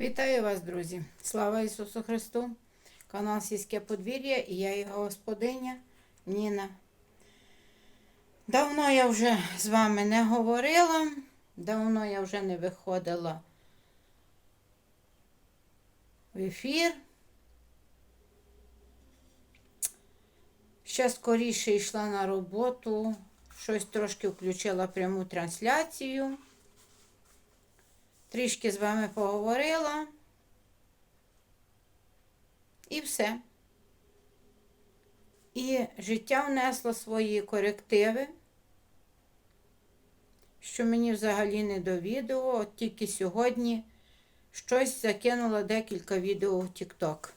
Вітаю вас, друзі! Слава Ісусу Христу! Канал Сільське подвір'я і я його господиня Ніна. Давно я вже з вами не говорила, давно я вже не виходила в ефір. Ще скоріше йшла на роботу, щось трошки включила пряму трансляцію. Трішки з вами поговорила. І все. І життя внесло свої корективи, що мені взагалі не до відео. От тільки сьогодні щось закинула декілька відео в TikTok.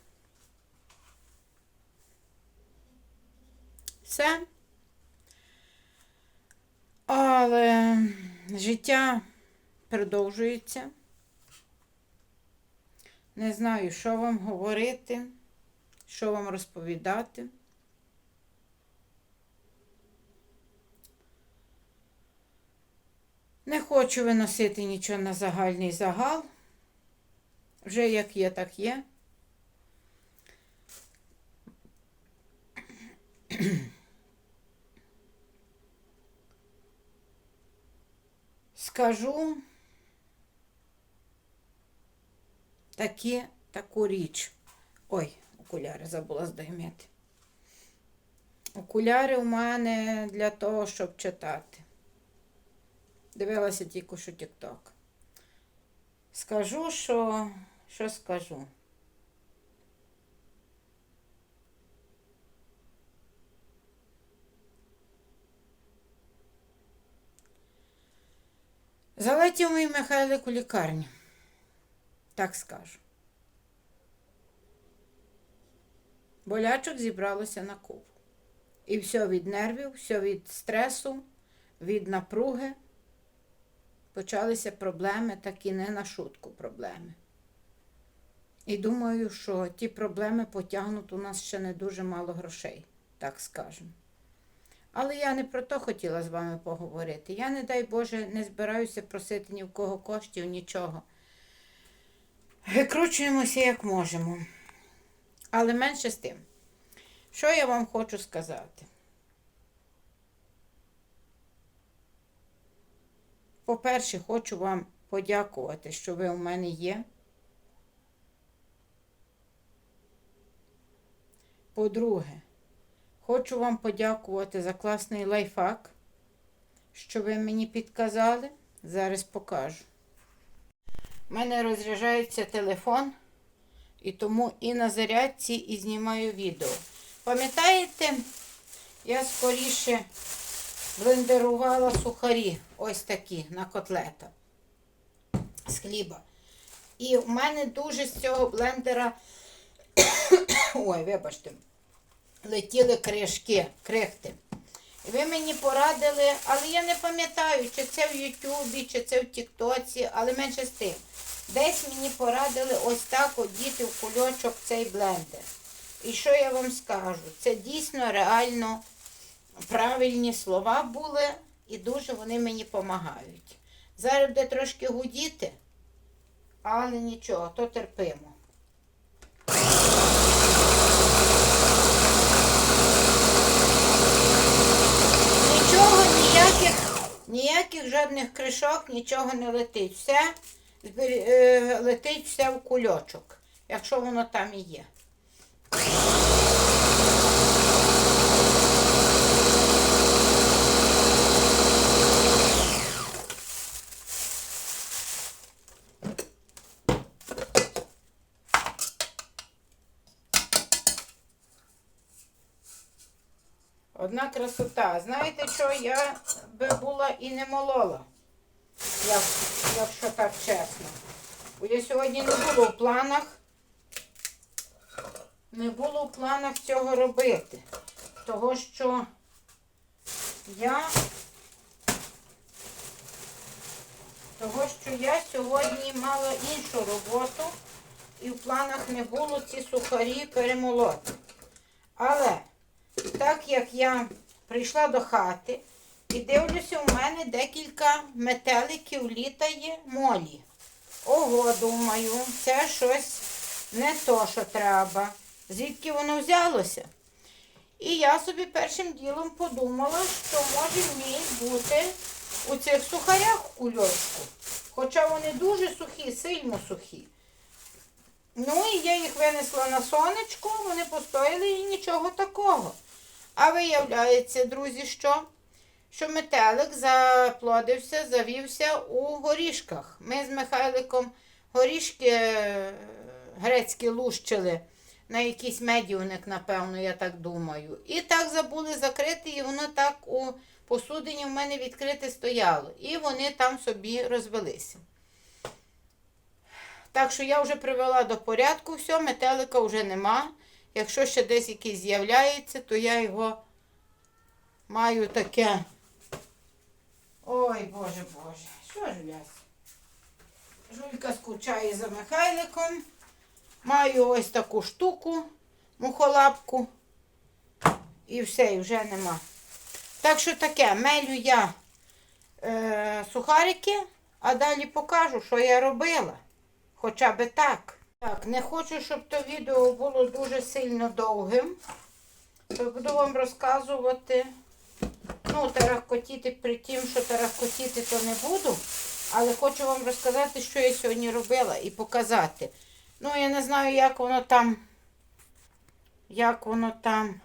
Все. Але життя продовжується. Не знаю, що вам говорити, що вам розповідати. Не хочу виносити нічого на загальний загал. Вже як є, так є. Скажу такі, таку річ. Ой, окуляри забула здоймити. Окуляри у мене для того, щоб читати. Дивилася тільки що TikTok. Скажу, що, що скажу. Залетів мій Михайлик у лікарню. Так скажу. Болячок зібралося на купу. І все від нервів, все від стресу, від напруги. Почалися проблеми, такі не на шутку проблеми. І думаю, що ті проблеми потягнуть у нас ще не дуже мало грошей, так скажемо. Але я не про то хотіла з вами поговорити. Я, не дай Боже, не збираюся просити ні в кого коштів, нічого. Викручуємося як можемо. Але менше з тим. Що я вам хочу сказати? По-перше, хочу вам подякувати, що ви у мене є. По-друге, хочу вам подякувати за класний лайфхак, що ви мені підказали. Зараз покажу. У мене розряджається телефон, і тому і на зарядці, і знімаю відео. Пам'ятаєте, я скоріше блендерувала сухарі, ось такі на котлета з хліба. І в мене дуже з цього блендера, ой, вибачте, летіли кришки, крихти. Ви мені порадили, але я не пам'ятаю, чи це в Ютубі, чи це в Тіктоці, але менше з тим. Десь мені порадили ось так от діти в кульочок цей блендер. І що я вам скажу? Це дійсно реально правильні слова були, і дуже вони мені допомагають. Зараз буде трошки гудіти, але нічого, то терпимо. Нічого, ніяких, ніяких жодних кришок, нічого не летить. Все е, летить все в кульочок, якщо воно там і є. Одна красота. Знаєте що, я би була і не молола, як, якщо так чесно. Бо я сьогодні не було в планах, не було в планах цього робити. Того, що я, того, що я сьогодні мала іншу роботу і в планах не було ці сухарі перемолоти. Але так як я прийшла до хати і дивлюся, у мене декілька метеликів літає молі. Ого, думаю, це щось не то, що треба. Звідки воно взялося? І я собі першим ділом подумала, що може в мій бути у цих сухарях кульочку. Хоча вони дуже сухі, сильно сухі. Ну і я їх винесла на сонечко, вони постояли і нічого такого. А виявляється, друзі, що? Що метелик заплодився, завівся у горішках. Ми з Михайликом горішки е, грецькі лущили на якийсь медівник, напевно, я так думаю. І так забули закрити, і воно так у посудині в мене відкрите стояло. І вони там собі розвелися. Так що я вже привела до порядку все, метелика вже нема. Якщо ще десь якийсь з'являється, то я його маю таке. Ой, Боже Боже, що ж в'язь? Жулька скучає за Михайликом. Маю ось таку штуку, мухолапку. І все, і вже нема. Так що таке, мелю я е, сухарики, а далі покажу, що я робила. Хоча би так. Так, не хочу, щоб то відео було дуже сильно довгим. То буду вам розказувати. Ну, тарахкотіти при тім, що тарахкотіти, то не буду. Але хочу вам розказати, що я сьогодні робила і показати. Ну, я не знаю, як воно там. Як воно там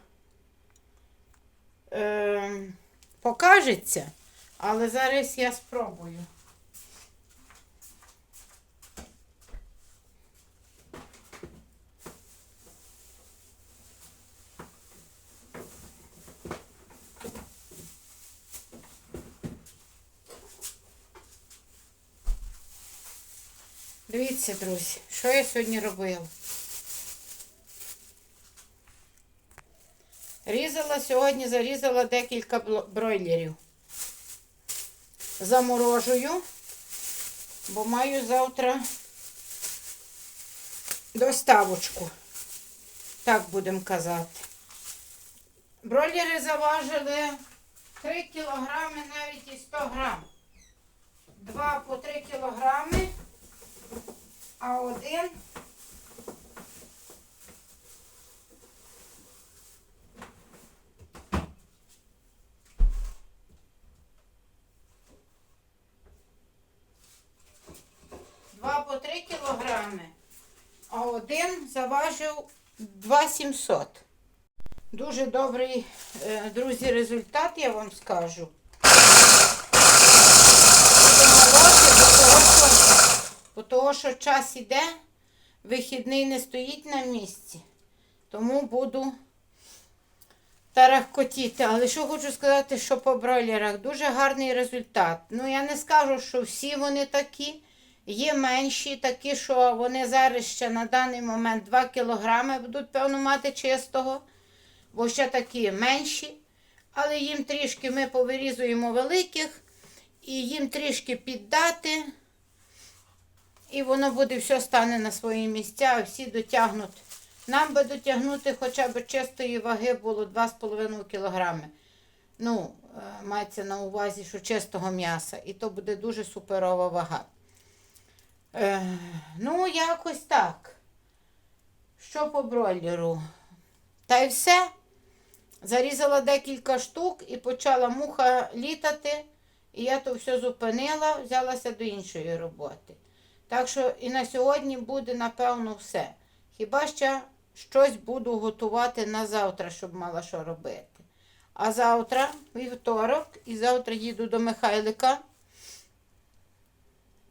е, покажеться. Але зараз я спробую. Дивіться, друзі, що я сьогодні робила. Різала сьогодні, зарізала декілька бройлерів. Заморожую, бо маю завтра доставочку. Так будемо казати. Бройлери заважили 3 кілограми, навіть і 100 грам. Два по 3 кілограми а один два по три кілограми, а один заважив 2700. Дуже добрий, е, друзі, результат, я вам скажу. Будемо молоти, бо того, що Бо того, що час іде, вихідний не стоїть на місці. Тому буду тарахкотіти. Але що хочу сказати, що по бройлерах дуже гарний результат. Ну, я не скажу, що всі вони такі. Є менші, такі, що вони зараз ще на даний момент 2 кілограми будуть, певно, мати чистого. Бо ще такі менші. Але їм трішки ми повирізуємо великих і їм трішки піддати. І воно буде все стане на свої місця, всі дотягнуть. Нам би дотягнути хоча б чистої ваги було 2,5 кг. Ну, е, мається на увазі, що чистого м'яса. І то буде дуже суперова вага. Е, ну, якось так. Що по бройлеру? Та й все. Зарізала декілька штук і почала муха літати. І я то все зупинила, взялася до іншої роботи. Так що і на сьогодні буде, напевно, все. Хіба ще щось буду готувати на завтра, щоб мала що робити. А завтра, вівторок, і завтра їду до Михайлика.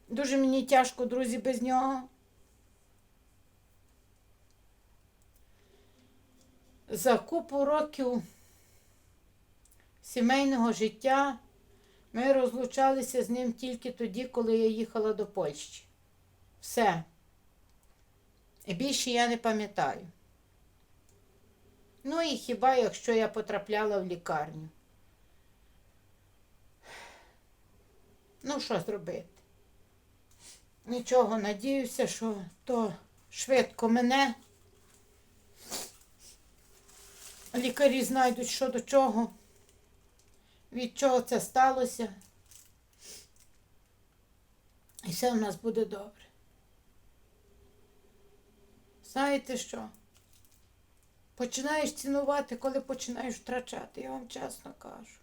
Дуже мені тяжко, друзі, без нього. За купу років сімейного життя ми розлучалися з ним тільки тоді, коли я їхала до Польщі. Все. І більше я не пам'ятаю. Ну і хіба якщо я потрапляла в лікарню. Ну, що зробити? Нічого, надіюся, що то швидко мене. Лікарі знайдуть, що до чого, від чого це сталося. І все у нас буде добре. Знаєте що? Починаєш цінувати, коли починаєш втрачати, я вам чесно кажу.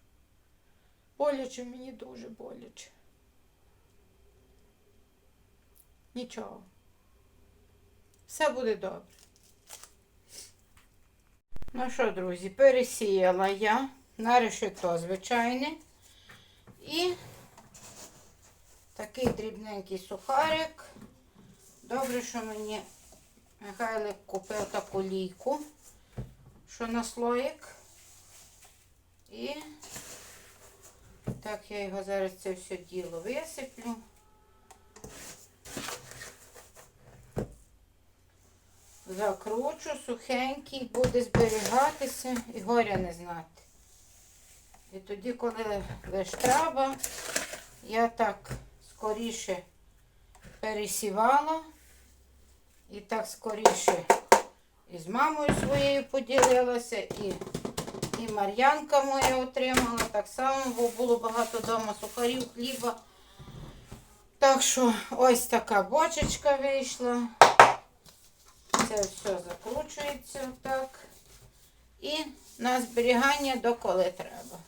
Боляче мені дуже боляче. Нічого. Все буде добре. Ну що, друзі, пересіяла я на решето звичайне. І такий дрібненький сухарик. Добре, що мені Михайлик купив таку лійку, що на слоїк. І так я його зараз це все діло висиплю. Закручу, сухенький, буде зберігатися і горя не знати. І тоді, коли лиш треба, я так скоріше пересівала і так скоріше і з мамою своєю поділилася, і, і Мар'янка моя отримала. Так само, бо було багато вдома сухарів, хліба. Так що ось така бочечка вийшла. Це все закручується так. І на зберігання доколи треба.